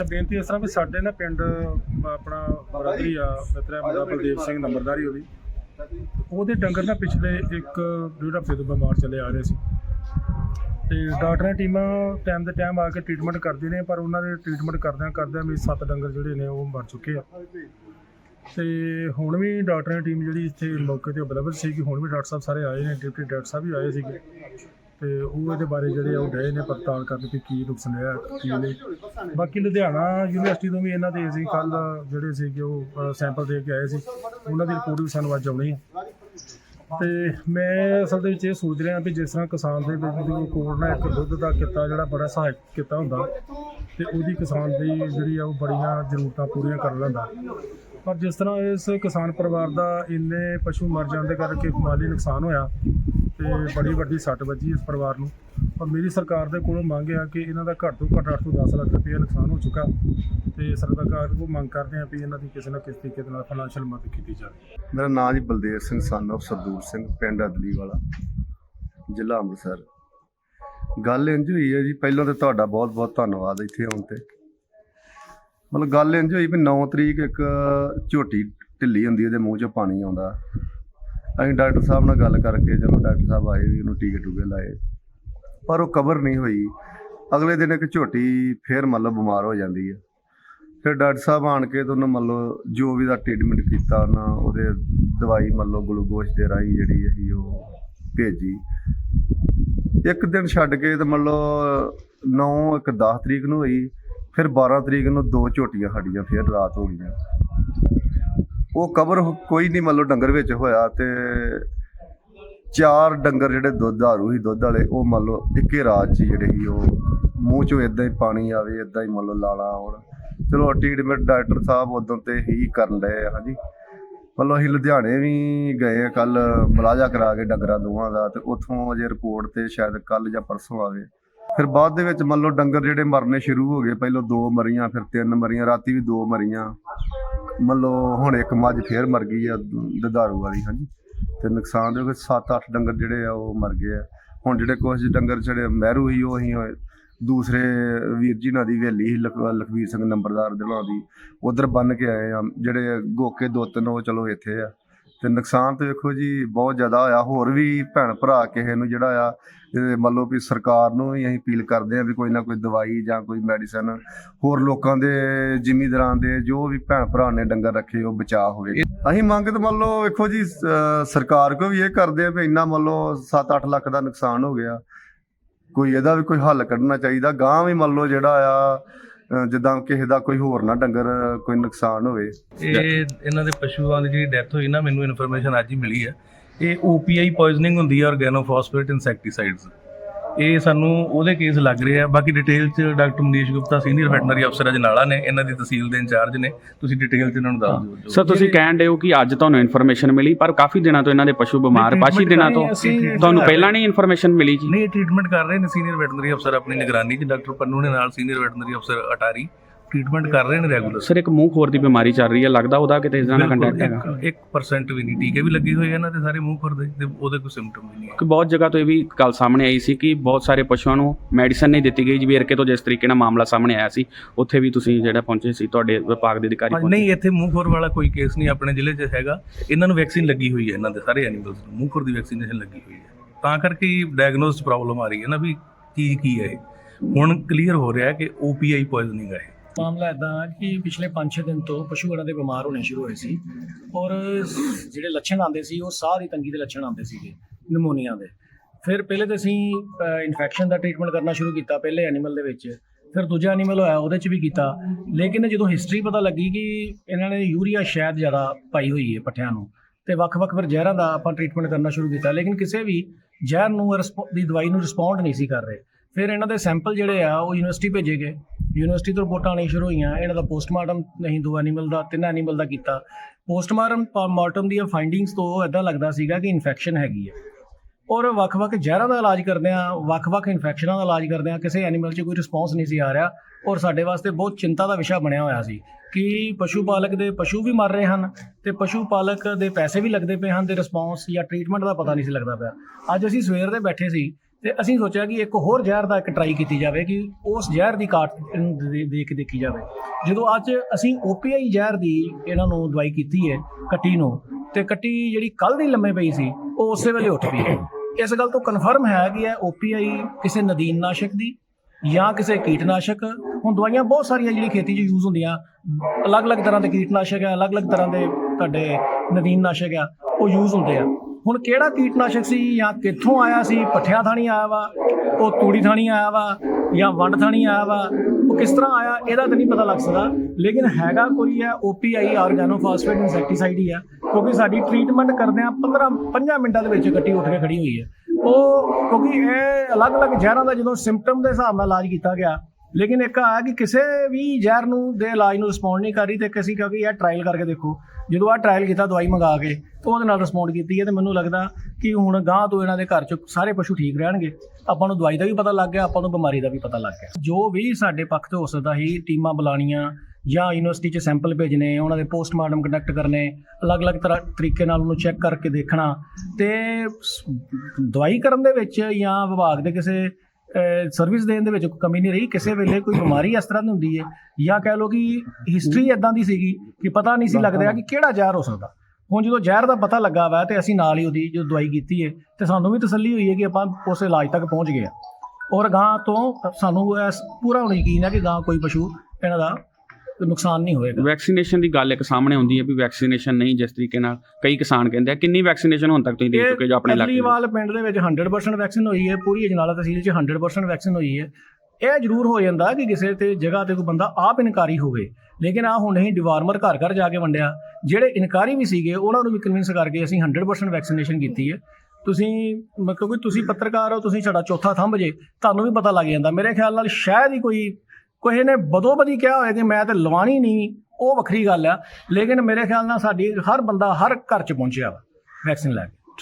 ਅੱਛਾ, ਬੇਨਤੀ ਇਸ ਤਰ੍ਹਾਂ ਵੀ ਸਾਡੇ ਨਾ ਪਿੰਡ ਆਪਣਾ ਬਰਾਦਰੀ ਆ, ਮਿੱਤਰਾ ਮੁੰਡਾ ਬਲਦੇਵ ਸਿੰਘ, ਨੰਬਰਦਾਰੀ ਉਹਦੀ। ਉਹਦੇ ਡੰਗਰ ਨਾ ਪਿਛਲੇ ਇੱਕ ਡੇਢ ਹਫ਼ਤੇ ਤੋਂ ਬਿਮਾਰ ਚੱਲੇ ਆ ਰਹੇ ਸੀ। ਤੇ ਡਾਕਟਰਾਂ ਦੀ ਟੀਮਾਂ ਟਾਈਮ ਦੇ ਟਾਈਮ ਆ ਕੇ ਟ੍ਰੀਟਮੈਂਟ ਕਰਦੇ ਨੇ, ਪਰ ਉਹਨਾਂ ਦੇ ਟ੍ਰੀਟਮੈਂਟ ਕਰਦਿਆਂ ਕਰਦਿਆਂ ਵੀ ਸੱਤ ਡੰਗਰ ਜਿਹੜੇ ਨੇ ਉਹ ਮਰ ਚੁੱਕੇ ਆ। ਤੇ ਹੁਣ ਵੀ ਡਾਕਟਰਾਂ ਦੀ ਟੀਮ ਜਿਹੜੀ ਇੱਥੇ ਮੌਕੇ ਤੇ ਅਵੇਲੇਬਲ ਸੀ ਕਿ ਹੁਣ ਵੀ ਡਾਕਟਰ ਸਾਹਿਬ ਸਾਰੇ ਆਏ ਨੇ, ਡਿਪਟੀ ਡਾਕਟਰ ਸਾਹਿਬ ਵੀ ਆਏ ਸੀਗੇ। ਤੇ ਉਹ ਇਹਦੇ ਬਾਰੇ ਜਿਹੜੇ ਆ ਉਹ ਗਏ ਨੇ ਪੜਤਾਲ ਕਰਨ ਕਿ ਕੀ ਨੁਕਸਾਨ ਹੋਇਆ ਕੀ ਨਹੀਂ। ਬਾਕੀ ਲੁਧਿਆਣਾ ਯੂਨੀਵਰਸਿਟੀ ਤੋਂ ਵੀ ਇਹਨਾਂ ਦੇ ਸੀ ਕੱਲ ਜਿਹੜੇ ਸੀ ਕਿ ਉਹ ਸੈਂਪਲ ਦੇ ਕੇ ਆਏ ਸੀ। ਉਹਨਾਂ ਦੀ ਰਿਪੋਰਟ ਵੀ ਸਾਨੂੰ ਅੱਜ ਆਉਣੀ ਹੈ ਤੇ ਮੈਂ ਅਸਲ ਦੇ ਵਿੱਚ ਇਹ ਸੋਚ ਰਿਹਾ ਵੀ ਜਿਸ ਤਰ੍ਹਾਂ ਕਿਸਾਨ ਦੇ ਵਿੱਚ ਦੀ ਕੋਲ ਨਾ ਇੱਕ ਦੁੱਧ ਦਾ ਕਿੱਤਾ ਜਿਹੜਾ ਬੜਾ ਸਹਾਇਕ ਕਿੱਤਾ ਹੁੰਦਾ, ਤੇ ਉਹਦੀ ਕਿਸਾਨ ਦੀ ਜਿਹੜੀ ਆ ਉਹ ਬੜੀਆਂ ਜ਼ਰੂਰਤਾਂ ਪੂਰੀਆਂ ਕਰ ਲੈਂਦਾ। ਪਰ ਜਿਸ ਤਰ੍ਹਾਂ ਇਸ ਕਿਸਾਨ ਪਰਿਵਾਰ ਦਾ ਇੰਨੇ ਪਸ਼ੂ ਮਰ ਜਾਣ ਦੇ ਕਰਕੇ ਮਾਲੀ ਨੁਕਸਾਨ ਹੋਇਆ ਤੇ ਬੜੀ ਵੱਡੀ ਸੱਟ ਵੱਜੀ ਇਸ ਪਰਿਵਾਰ ਨੂੰ। ਪਰ ਮੇਰੀ ਸਰਕਾਰ ਦੇ ਕੋਲੋਂ ਮੰਗ ਆ ਕਿ ਇਹਨਾਂ ਦਾ ਘੱਟ ਤੋਂ ਘੱਟ 8 ਤੋਂ 10 ਲੱਖ ਰੁਪਏ ਨੁਕਸਾਨ ਹੋ ਚੁੱਕਾ। ਤੇ ਸਰਕਾਰ ਕੋਲ ਮੰਗ ਕਰਦੇ ਆ ਵੀ ਇਹਨਾਂ ਦੀ ਕਿਸੇ ਨਾ ਕਿਸੇ ਤਰੀਕੇ ਦੇ ਨਾਲ ਫਾਈਨੈਂਸ਼ੀਅਲ ਮਦਦ ਕੀਤੀ ਜਾਵੇ। ਮੇਰਾ ਨਾਮ ਜੀ ਬਲਦੇਵ ਸਿੰਘ ਸਨ of ਸਰਦੂਰ ਸਿੰਘ, ਪਿੰਡ ਅਦਲੀ ਵਾਲਾ, ਜ਼ਿਲ੍ਹਾ ਅੰਮ੍ਰਿਤਸਰ। ਗੱਲ ਇੰਜ ਹੋਈ ਹੈ ਜੀ, ਪਹਿਲਾਂ ਤਾਂ ਤੁਹਾਡਾ ਬਹੁਤ ਬਹੁਤ ਧੰਨਵਾਦ ਇੱਥੇ ਆਉਣ ਤੇ। ਮਤਲਬ ਗੱਲ ਇੰਜ ਹੋਈ ਵੀ 9 ਤਰੀਕ ਇੱਕ ਝੋਟੀ ਢਿੱਲੀ ਹੁੰਦੀ ਉਹਦੇ ਮੂੰਹ 'ਚੋਂ ਪਾਣੀ ਆਉਂਦਾ। ਅਸੀਂ ਡਾਕਟਰ ਸਾਹਿਬ ਨਾਲ ਗੱਲ ਕਰਕੇ ਜਦੋਂ ਡਾਕਟਰ ਸਾਹਿਬ ਆਏ ਵੀ ਉਹਨੂੰ ਟੀਕੇ ਟੂਕੇ ਲਾਏ। ਪਰ ਉਹ ਕਵਰ ਨਹੀਂ ਹੋਈ। ਅਗਲੇ ਦਿਨ ਇੱਕ ਝੋਟੀ ਫੇਰ ਮਤਲਬ ਬਿਮਾਰ ਹੋ ਜਾਂਦੀ ਹੈ ਫਿਰ ਡਾਕਟਰ ਸਾਹਿਬ ਆਣ ਕੇ ਤਾਂ ਉਹਨੂੰ ਮੰਨ ਲਓ ਜੋ ਵੀ ਦਾ ਟ੍ਰੀਟਮੈਂਟ ਕੀਤਾ ਉਹਨਾਂ, ਉਹਦੇ ਦਵਾਈ ਮਤਲਬ ਲਓ ਗਲੂਕੋਜ਼ ਦੇ ਰਾਹੀਂ ਜਿਹੜੀ ਅਸੀਂ ਉਹ ਭੇਜੀ। ਇੱਕ ਦਿਨ ਛੱਡ ਕੇ ਤੇ ਮਤਲਬ ਲਓ 9 ਇੱਕ 10 ਤਰੀਕ ਨੂੰ ਹੋਈ। ਫਿਰ 12 ਤਰੀਕ ਨੂੰ ਦੋ ਝੋਟੀਆਂ ਸਾਡੀਆਂ ਫਿਰ ਰਾਤ ਹੋ ਗਈਆਂ। ਉਹ ਕਵਰ ਕੋਈ ਨਹੀਂ ਮੰਨ ਲਓ ਡੰਗਰ ਵਿੱਚ ਹੋਇਆ ਤੇ ਚਾਰ ਡੰਗਰ ਜਿਹੜੇ ਦੁੱਧ ਆਰੂ ਸੀ, ਦੁੱਧ ਵਾਲੇ, ਉਹ ਮੰਨ ਲਓ ਇੱਕੇ ਰਾਤ 'ਚ ਜਿਹੜੇ ਸੀ, ਉਹ ਮੂੰਹ 'ਚੋਂ ਇਦਾਂ ਹੀ ਪਾਣੀ ਆਵੇ ਇਦਾਂ ਹੀ ਮੰਨ ਲਓ ਲਾਲਾ ਆਉਣ ਚਲੋ ਟ੍ਰੀਟਮੈਂਟ ਡਾਕਟਰ ਸਾਹਿਬ ਉਦੋਂ ਤੇ ਹੀ ਕਰਨ ਲਏ ਆ, ਹਾਂਜੀ। ਮਤਲਬ ਅਸੀਂ ਲੁਧਿਆਣੇ ਵੀ ਗਏ ਆ ਕੱਲ ਮਲਾਜਾ ਕਰਾ ਕੇ ਡੰਗਰਾਂ ਦੋਵਾਂ ਦਾ, ਤੇ ਉੱਥੋਂ ਅਜੇ ਰਿਪੋਰਟ ਤੇ ਸ਼ਾਇਦ ਕੱਲ ਜਾਂ ਪਰਸੋਂ ਆਵੇ। ਫਿਰ ਬਾਅਦ ਦੇ ਵਿੱਚ ਮੰਨ ਲਓ ਡੰਗਰ ਜਿਹੜੇ ਮਰਨੇ ਸ਼ੁਰੂ ਹੋ ਗਏ, ਪਹਿਲਾਂ ਦੋ ਮਰੀਆਂ, ਫਿਰ ਤਿੰਨ ਮਰੀਆਂ, ਰਾਤੀ ਵੀ ਦੋ ਮਰੀਆਂ। ਮੰਨ ਲਓ ਹੁਣ ਇੱਕ ਮੱਝ ਫੇਰ ਮਰ ਗਈ ਆ, ਦ- ਵਾਲੀ, ਹਾਂਜੀ। ਤੇ ਨੁਕਸਾਨ ਦੇ ਵਿੱਚ 7-8 ਡੰਗਰ ਜਿਹੜੇ ਆ, ਉਹ ਮਰ ਗਏ ਆ। ਹੁਣ ਜਿਹੜੇ ਕੁਝ ਡੰਗਰ ਜਿਹੜੇ ਮਹਿਰੂ ਸੀ, ਉਹ ਅਸੀਂ ਹੋਏ, ਦੂਸਰੇ ਵੀਰ ਜੀ ਨਾਲ ਦੀ ਹਵੇਲੀ ਸੀ, ਲਖ- ਲਖਵੀਰ ਸਿੰਘ ਨੰਬਰਦਾਰ ਦਿਲਾਂ ਦੀ, ਉਧਰ ਬੰਨ ਕੇ ਆਏ ਆ। ਜਿਹੜੇ ਗੋਕੇ ਦੋ ਤਿੰਨ, ਉਹ ਚਲੋ ਇੱਥੇ ਆ। ਤੇ ਨੁਕਸਾਨ ਤੇ ਵੇਖੋ ਜੀ, ਬਹੁਤ ਜ਼ਿਆਦਾ ਹੋਇਆ। ਹੋਰ ਵੀ ਭੈਣ ਭਰਾ ਕਿਸੇ ਨੂੰ ਜਿਹੜਾ ਆ ਮੰਨ ਲਓ ਵੀ ਸਰਕਾਰ ਨੂੰ ਵੀ ਅਸੀਂ ਅਪੀਲ ਕਰਦੇ ਆ ਵੀ ਕੋਈ ਨਾ ਕੋਈ ਦਵਾਈ ਜਾਂ ਕੋਈ ਮੈਡੀਸਨ ਹੋਰ ਲੋਕਾਂ ਦੇ ਜ਼ਿਮੀਂਦਾਰਾਂ ਦੇ ਜੋ ਵੀ ਭੈਣ ਭਰਾ ਨੇ ਡੰਗਰ ਰੱਖੇ, ਉਹ ਬਚਾਅ ਹੋਵੇ। ਅਸੀਂ ਮੰਗ ਤੇ ਮੰਨ ਲਓ ਵੇਖੋ ਜੀ ਸਰਕਾਰ ਕੋ ਵੀ ਇਹ ਕਰਦੇ ਆ ਵੀ ਇੰਨਾ ਮੰਨ ਲਓ 7-8 ਲੱਖ ਦਾ ਨੁਕਸਾਨ ਹੋ ਗਿਆ। ਕੋਈ ਇਹਦਾ ਵੀ ਕੋਈ ਹੱਲ ਕੱਢਣਾ ਚਾਹੀਦਾ। ਗਾਂ ਵੀ ਮੰਨ ਲਓ ਜਿਹੜਾ ਆ ਅਹ ਜਿੱਦਾਂ ਕਿਸੇ ਦਾ ਕੋਈ ਹੋਰ ਨਾ ਡੰਗਰ, ਕੋਈ ਨੁਕਸਾਨ ਹੋਵੇ। ਇਹ ਇਹਨਾਂ ਦੇ ਪਸ਼ੂਆਂ ਦੀ ਜਿਹੜੀ ਡੈਥ ਹੋਈ ਨਾ, ਮੈਨੂੰ ਇਨਫੋਰਮੇਸ਼ਨ ਅੱਜ ਹੀ ਮਿਲੀ ਹੈ। ਇਹ OPI ਪੋਇਜ਼ਨਿੰਗ ਹੁੰਦੀ ਹੈ ਆਰਗੈਨੋਫਾਸਫੇਟ ਇਨਸੈਕਟੀਸਾਈਡਸ ਇਹ ਸਾਨੂੰ ਉਹਦੇ ਕੇਸ ਲੱਗ ਰਹੇ ਆ। ਬਾਕੀ ਡਿਟੇਲ ਚ doctor Manish Gupta senior veterinary ਅਫਸਰ ਅਜਨਾਲਾ ਨੇ ਇਹਨਾਂ ਦੀ ਤਹਿਸੀਲ ਦੇ ਇੰਚਾਰਜ ਨੇ। ਤੁਸੀਂ ਡਿਟੇਲ ਚ ਇਹਨਾਂ ਨੂੰ ਦੱਸ ਦਿਓ ਸਰ ਤੁਸੀਂ ਕਹਿਣ ਦੇ ਹੋ ਕਿ ਅੱਜ ਤੁਹਾਨੂੰ ਇਨਫੋਰਮੇਸ਼ਨ ਮਿਲੀ ਪਰ ਕਾਫੀ ਦਿਨਾਂ ਤੋਂ ਇਹਨਾਂ ਦੇ ਪਸ਼ੂ ਬਿਮਾਰ treatment ਦਿਨਾਂ ਤੋਂ ਤੁਹਾਨੂੰ ਪਹਿਲਾਂ ਨਹੀਂ ਇਨਫੋਰਮੇਸ਼ਨ ਮਿਲੀ ਜੀ? ਨਹੀਂ ਟ੍ਰੀਟਮੈਂਟ ਕਰ ਰਹੇ ਨੇ ਸੀਨੀਅਰ ਵੈਟਰਨਰੀ ਅਫਸਰ ਆਪਣੀ ਨਿਗਰਾਨੀ ਚ ਡਾਕਟਰ ਪੰਨੂ ਨੇ ਨਾਲ ਸੀਨੀਅਰ ਵੈਟਰਨਰੀ ਅਫਸਰ ਅਟਾਰੀ। ਟ੍ਰੀਟਮੈਂਟ ਕਰ ਰਹੇ ਨੇ ਰੈਗੂਲਰ ਸਰ ਇੱਕ ਮੂੰਹ ਖੋਰ ਦੀ ਬਿਮਾਰੀ ਚੱਲ ਰਹੀ ਹੈ ਲੱਗਦਾ ਉਹਦਾ ਕਿਤੇ ਇਸ ਤਰ੍ਹਾਂ ਦਾ ਕੰਟੈਕਟ ਹੈਗਾ। 1% ਵੀ ਨਹੀਂ ਟੀਕੇ ਵੀ ਲੱਗੇ ਹੋਏ ਇਹਨਾਂ ਦੇ ਸਾਰੇ ਮੂੰਹ ਖੁਰ ਦੇ ਤੇ ਉਹਦੇ ਕੋਈ ਸਿੰਪਟਮ ਵੀ ਨਹੀਂ ਹੈ। ਕਿ ਬਹੁਤ ਜਗ੍ਹਾ ਤੋਂ ਇਹ ਵੀ ਗੱਲ ਸਾਹਮਣੇ ਆਈ ਸੀ ਕਿ ਬਹੁਤ ਸਾਰੇ ਪਸ਼ੂਆਂ ਨੂੰ ਮੈਡੀਸਨ ਨਹੀਂ ਦਿੱਤੀ ਗਈ ਜੀ ਵੇਰਕੇ ਤੋਂ ਜਿਸ ਤਰੀਕੇ ਨਾਲ ਮਾਮਲਾ ਸਾਹਮਣੇ ਆਇਆ ਸੀ ਉੱਥੇ ਵੀ ਤੁਸੀਂ ਜਿਹੜਾ ਪਹੁੰਚੇ ਸੀ ਤੁਹਾਡੇ ਵਿਭਾਗ ਦੇ ਅਧਿਕਾਰੀ ਪਹੁੰਚੇ। ਨਹੀਂ ਇੱਥੇ ਮੂੰਹ ਖੁਰ ਵਾਲਾ ਕੋਈ ਕੇਸ ਨਹੀਂ ਆਪਣੇ ਜ਼ਿਲ੍ਹੇ 'ਚ ਹੈਗਾ। ਇਹਨਾਂ ਨੂੰ ਵੈਕਸੀਨ ਲੱਗੀ ਹੋਈ ਹੈ ਇਹਨਾਂ ਦੇ ਸਾਰੇ ਐਨੀਮਲਸ ਨੂੰ। ਮੂੰਹ ਖੁਰ ਦੀ ਵੈਕਸੀਨੇਸ਼ਨ ਲੱਗੀ ਹੋਈ ਹੈ। ਤਾਂ ਕਰਕੇ ਡਾਇਗਨੋਸਟ ਪ੍ਰੋਬਲਮ ਆ ਰਹੀ ਹੈ ਨਾ ਵੀ ਕੀ ਕੀ ਹੈ ਹੁਣ ਕਲੀਅਰ ਹੋ ਰਿਹਾ ਹੈ ਕਿ OPI ਪੋਇਜ਼ਨਿੰਗ ਹੈ। ਮਾਮਲਾ ਇਦਾਂ ਕਿ ਪਿਛਲੇ 5-6 ਦਿਨ ਤੋਂ ਪਸ਼ੂ ਇਹਨਾਂ ਦੇ ਬਿਮਾਰ ਹੋਣੇ ਸ਼ੁਰੂ ਹੋਏ ਸੀ ਔਰ ਜਿਹੜੇ ਲੱਛਣ ਆਉਂਦੇ ਸੀ, ਉਹ ਸਾਹ ਦੀ ਤੰਗੀ ਦੇ ਲੱਛਣ ਆਉਂਦੇ ਸੀਗੇ ਨਮੋਨੀਆ ਦੇ। ਫਿਰ ਪਹਿਲੇ ਤਾਂ ਅਸੀਂ ਇਨਫੈਕਸ਼ਨ ਦਾ ਟ੍ਰੀਟਮੈਂਟ ਕਰਨਾ ਸ਼ੁਰੂ ਕੀਤਾ, ਪਹਿਲੇ ਐਨੀਮਲ ਦੇ ਵਿੱਚ। ਫਿਰ ਦੂਜਾ ਐਨੀਮਲ ਹੋਇਆ, ਉਹਦੇ 'ਚ ਵੀ ਕੀਤਾ। ਲੇਕਿਨ ਜਦੋਂ ਹਿਸਟਰੀ ਪਤਾ ਲੱਗੀ ਕਿ ਇਹਨਾਂ ਨੇ ਯੂਰੀਆ ਸ਼ਾਇਦ ਜ਼ਿਆਦਾ ਪਾਈ ਹੋਈ ਹੈ ਪੱਠਿਆਂ ਨੂੰ, ਤੇ ਵੱਖ-ਵੱਖ ਫਿਰ ਜ਼ਹਿਰਾਂ ਦਾ ਆਪਾਂ ਟ੍ਰੀਟਮੈਂਟ ਕਰਨਾ ਸ਼ੁਰੂ ਕੀਤਾ। ਲੇਕਿਨ ਕਿਸੇ ਵੀ ਜ਼ਹਿਰ ਨੂੰ ਰਿਸਪੋ- ਦੀ ਦਵਾਈ ਨੂੰ ਰਿਸਪੌਂਡ ਨਹੀਂ ਸੀ ਕਰ ਰਹੇ। ਫਿਰ ਇਹਨਾਂ ਦੇ ਸੈਂਪਲ ਜਿਹੜੇ ਆ, ਉਹ ਯੂਨੀਵਰਸਿਟੀ ਭੇਜੇ ਗਏ ਯੂਨੀਵਰਸਿਟੀ ਤੋਂ ਰਿਪੋਰਟਾਂ ਆਉਣੀਆਂ ਸ਼ੁਰੂ ਹੋਈਆਂ, ਇਹਨਾਂ ਦਾ ਪੋਸਟਮਾਰਟਮ ਨਹੀਂ, ਦੋ ਐਨੀਮਲ ਦਾ, ਤਿੰਨ ਐਨੀਮਲ ਦਾ ਕੀਤਾ। ਪੋਸਟਮਾਰਟਮ ਮਾਰਟਮ ਦੀਆਂ ਫਾਈਂਡਿੰਗਸ ਤੋਂ ਇਦਾਂ ਲੱਗਦਾ ਸੀਗਾ ਕਿ ਇਨਫੈਕਸ਼ਨ ਹੈਗੀ ਹੈ ਔਰ ਵੱਖ-ਵੱਖ ਜ਼ਹਿਰਾਂ ਦਾ ਇਲਾਜ ਕਰਦੇ ਆ, ਵੱਖ-ਵੱਖ ਇਨਫੈਕਸ਼ਨਾਂ ਦਾ ਇਲਾਜ ਕਰਦੇ ਆ, ਕਿਸੇ ਐਨੀਮਲ 'ਚ ਕੋਈ ਰਿਸਪੌਂਸ ਨਹੀਂ ਸੀ ਆ ਰਿਹਾ। ਔਰ ਸਾਡੇ ਵਾਸਤੇ ਬਹੁਤ ਚਿੰਤਾ ਦਾ ਵਿਸ਼ਾ ਬਣਿਆ ਹੋਇਆ ਸੀ ਕਿ ਪਸ਼ੂ ਪਾਲਕ ਦੇ ਪਸ਼ੂ ਵੀ ਮਰ ਰਹੇ ਹਨ ਤੇ ਪਸ਼ੂ ਪਾਲਕ ਦੇ ਪੈਸੇ ਵੀ ਲੱਗਦੇ ਪਏ ਹਨ ਤੇ ਰਿਸਪੌਂਸ ਜਾਂ ਟ੍ਰੀਟਮੈਂਟ ਦਾ ਪਤਾ ਨਹੀਂ ਸੀ ਲੱਗਦਾ ਪਿਆ। ਅੱਜ ਅਸੀਂ ਸਵੇਰ ਦੇ ਬੈਠੇ ਸੀ ਤੇ ਅਸੀਂ ਸੋਚਿਆ ਕਿ ਇੱਕ ਹੋਰ ਜ਼ਹਿਰ ਦਾ ਇੱਕ ਟਰਾਈ ਕੀਤੀ ਜਾਵੇ ਕਿ ਉਸ ਜ਼ਹਿਰ ਦੀ ਕਾਟ ਦੇ ਕੇ ਦੇਖੀ ਜਾਵੇ। ਜਦੋਂ ਅੱਜ ਅਸੀਂ ਓਪੀਆਈ ਜ਼ਹਿਰ ਦੀ ਇਹਨਾਂ ਨੂੰ ਦਵਾਈ ਕੀਤੀ ਹੈ, ਕੱਟੀ ਨੂੰ, ਤੇ ਕੱਟੀ ਜਿਹੜੀ ਕੱਲ ਦੀ ਲੰਮੇ ਪਈ ਸੀ, ਉਹ ਉਸੇ ਵੇਲੇ ਉੱਠ ਪਈ ਇਸ ਗੱਲ ਤੋਂ ਕਨਫਰਮ ਹੈ ਕਿ ਇਹ ਓਪੀਆਈ ਕਿਸੇ ਨਦੀਨ ਨਾਸ਼ਕ ਦੀ ਜਾਂ ਕਿਸੇ ਕੀਟਨਾਸ਼ਕ, ਹੁਣ ਦਵਾਈਆਂ ਬਹੁਤ ਸਾਰੀਆਂ ਜਿਹੜੀ ਖੇਤੀ 'ਚ ਯੂਜ਼ ਹੁੰਦੀਆਂ, ਅਲੱਗ-ਅਲੱਗ ਤਰ੍ਹਾਂ ਦੇ ਕੀਟਨਾਸ਼ਕ ਆ, ਅਲੱਗ-ਅਲੱਗ ਤਰ੍ਹਾਂ ਦੇ ਤੁਹਾਡੇ ਨਦੀਨ ਨਾਸ਼ਕ ਆ, ਉਹ ਯੂਜ਼ ਹੁੰਦੇ ਆ। ਹੁਣ ਕਿਹੜਾ ਕੀਟਨਾਸ਼ਕ ਸੀ ਜਾਂ ਕਿੱਥੋਂ ਆਇਆ ਸੀ? ਪੱਠਿਆਂ ਥਾਣੀ ਆਇਆ ਵਾ, ਉਹ ਤੂੜੀ ਥਾਣੀ ਆਇਆ ਵਾ ਜਾਂ ਵੰਡ ਥਾਣੀ ਆਇਆ ਵਾ? ਉਹ ਕਿਸ ਤਰ੍ਹਾਂ ਆਇਆ, ਇਹਦਾ ਤਾਂ ਨਹੀਂ ਪਤਾ ਲੱਗ ਸਕਦਾ। ਲੇਕਿਨ ਹੈਗਾ ਕੋਈ ਹੈ ਓਪੀਆਈ ਆਰਗੈਨੋਫਾਸਫੇਟ ਇਨਸੈਕਟੀਸਾਈਡ ਹੀ ਆ, ਕਿਉਂਕਿ ਸਾਡੀ ਟ੍ਰੀਟਮੈਂਟ ਕਰਦੇ ਆ 15 5 ਮਿੰਟਾਂ ਦੇ ਵਿੱਚ ਗੱਟੀ ਉੱਠ ਕੇ ਖੜੀ ਹੋਈ ਹੈ। ਉਹ ਕਿਉਂਕਿ ਇਹ ਅਲੱਗ-ਅਲੱਗ ਜ਼ਹਿਰਾਂ ਦਾ ਜਦੋਂ ਸਿੰਪਟਮ ਦੇ ਹਿਸਾਬ ਨਾਲ ਇਲਾਜ ਕੀਤਾ ਗਿਆ ਲੇਕਿਨ ਇੱਕ ਆ ਕਿ ਕਿਸੇ ਵੀ ਜ਼ਹਿਰ ਨੂੰ ਦੇ ਇਲਾਜ ਨੂੰ ਰਿਸਪੌਂਡ ਨਹੀਂ ਕਰ ਰਹੀ ਤੇ ਕਿਸੇ ਕਿਉਂਕਿ ਇਹ ਟ੍ਰਾਇਲ ਕਰਕੇ ਦੇਖੋ। ਜਦੋਂ ਆ ਟ੍ਰਾਇਲ ਕੀਤਾ, ਦਵਾਈ ਮੰਗਾ ਕੇ, ਤੇ ਉਹਦੇ ਨਾਲ ਰਿਸਪੌਂਡ ਕੀਤੀ ਹੈ ਤੇ ਮੈਨੂੰ ਲੱਗਦਾ ਕਿ ਹੁਣ ਗਾਂ ਤੋਂ ਇਹਨਾਂ ਦੇ ਘਰ ਚ ਸਾਰੇ ਪਸ਼ੂ ਠੀਕ ਰਹਿਣਗੇ। ਆਪਾਂ ਨੂੰ ਦਵਾਈ ਦਾ ਵੀ ਪਤਾ ਲੱਗ ਗਿਆ, ਆਪਾਂ ਨੂੰ ਬਿਮਾਰੀ ਦਾ ਵੀ ਪਤਾ ਲੱਗ ਗਿਆ। ਜੋ ਵੀ ਸਾਡੇ ਪੱਖ ਤੋਂ ਹੋ ਸਕਦਾ ਸੀ, ਟੀਮਾਂ ਬੁਲਾਣੀਆਂ ਜਾਂ ਯੂਨੀਵਰਸਿਟੀ 'ਚ ਸੈਂਪਲ ਭੇਜਣੇ, ਉਹਨਾਂ ਦੇ ਪੋਸਟਮਾਰਟਮ ਕੰਡਕਟ ਕਰਨੇ, ਅਲੱਗ-ਅਲੱਗ ਤਰ੍ਹਾਂ ਤਰੀਕੇ ਨਾਲ ਉਹਨੂੰ ਚੈੱਕ ਕਰਕੇ ਦੇਖਣਾ ਤੇ ਦਵਾਈ ਕਰਨ ਦੇ ਵਿੱਚ ਜਾਂ ਵਿਭਾਗ ਦੇ ਕਿਸੇ ਸਰਵਿਸ ਦੇਣ ਦੇ ਵਿੱਚ ਕੋਈ ਕਮੀ ਨਹੀਂ ਰਹੀ। ਕਿਸੇ ਵੇਲੇ ਕੋਈ ਬਿਮਾਰੀ ਇਸ ਤਰ੍ਹਾਂ ਦੀ ਹੁੰਦੀ ਹੈ ਜਾਂ ਕਹਿ ਲਓ ਕਿ ਹਿਸਟਰੀ ਇਦਾਂ ਦੀ ਸੀਗੀ ਕਿ ਪਤਾ ਨਹੀਂ ਸੀ ਲੱਗਦਾ ਕਿ ਕਿਹੜਾ ਜ਼ਹਿਰ ਹੋ ਸਕਦਾ। ਹੁਣ ਜਦੋਂ ਜ਼ਹਿਰ ਦਾ ਪਤਾ ਲੱਗਾ ਵਾ ਤੇ ਅਸੀਂ ਨਾਲ ਹੀ ਉਹਦੀ ਜੋ ਦਵਾਈ ਕੀਤੀ ਹੈ ਤੇ ਸਾਨੂੰ ਵੀ ਤਸੱਲੀ ਹੋਈ ਹੈ ਕਿ ਆਪਾਂ ਉਸ ਇਲਾਜ ਤੱਕ ਪਹੁੰਚ ਗਏ ਆ। ਔਰ ਗਾਂ ਤੋਂ ਸਾਨੂੰ ਪੂਰਾ ਹੁਣ ਯਕੀਨ ਹੈ ਕਿ ਗਾਂ ਕੋਈ ਪਸ਼ੂ ਇਹਨਾਂ ਦਾ ਨੁਕਸਾਨ ਨਹੀਂ ਹੋਏਗਾ। ਵੈਕਸੀਨੇਸ਼ਨ ਦੀ ਗੱਲ ਇੱਕ ਸਾਹਮਣੇ ਆਉਂਦੀ ਹੈ ਵੀ ਵੈਕਸੀਨੇਸ਼ਨ ਨਹੀਂ ਜਿਸ ਤਰੀਕੇ ਨਾਲ ਕਈ ਕਿਸਾਨ ਕਹਿੰਦੇ ਆ ਕਿੰਨੀ ਵੈਕਸੀਨੇਸ਼ਨ ਹੁਣ ਤੱਕ ਤੁਸੀਂ ਦੇ ਚੁੱਕੇ ਜੋ ਆਪਣੇ ਇਲਾਕੇ ਵਿੱਚ? ਅਗਲੀਵਾਲ ਪਿੰਡ ਦੇ ਵਿੱਚ 100% ਵੈਕਸੀਨ ਹੋਈ ਹੈ ਪੂਰੀ ਅਜਨਾਲਾ ਤਹਿਸੀਲ 'ਚ 100% ਵੈਕਸੀਨ ਹੋਈ ਹੈ। ਇਹ ਜ਼ਰੂਰ ਹੋ ਜਾਂਦਾ ਕਿ ਕਿਸੇ ਤੇ ਜਗ੍ਹਾ ਤੇ ਕੋਈ ਬੰਦਾ ਆਪ ਇਨਕਾਰੀ ਹੋਵੇ ਲੇਕਿਨ ਆ ਹੁਣ ਅਸੀਂ ਡਿਵਾਰਮਰ ਘਰ ਘਰ ਜਾ ਕੇ ਵੰਡਿਆ। ਜਿਹੜੇ ਇਨਕਾਰੀ ਵੀ ਸੀਗੇ ਉਹਨਾਂ ਨੂੰ ਵੀ ਕਨਵਿੰਸ ਕਰਕੇ ਅਸੀਂ 100% ਵੈਕਸੀਨੇਸ਼ਨ ਕੀਤੀ ਹੈ। ਤੁਸੀਂ ਮਤਲਬ ਕਿ ਤੁਸੀਂ ਪੱਤਰਕਾਰ ਹੋ ਤੁਸੀਂ ਸਾਡਾ ਚੌਥਾ ਥੰਬ ਜੇ ਤੁਹਾਨੂੰ ਵੀ ਪਤਾ ਲੱਗ ਜਾਂਦਾ। ਮੇਰੇ ਖਿਆਲ ਨਾਲ ਸ਼ਾਇਦ ਹੀ ਕੋਈ ਕੋਈ ਨੇ ਬਦੋ ਬਦੀ ਕਿਹਾ ਹੋਇਆ ਕਿ ਮੈਂ ਤੇ ਲਵਾਣੀ ਨਹੀਂ, ਉਹ ਵੱਖਰੀ ਗੱਲ ਆ। ਲੇਕਿਨ ਮੇਰੇ ਖਿਆਲ ਨਾਲ ਸਾਡੀ ਹਰ ਬੰਦਾ ਹਰ ਘਰ ਚ ਪਹੁੰਚਿਆ ਵਾ ਵੈਕਸੀਨ ਲੈ ਕੇ।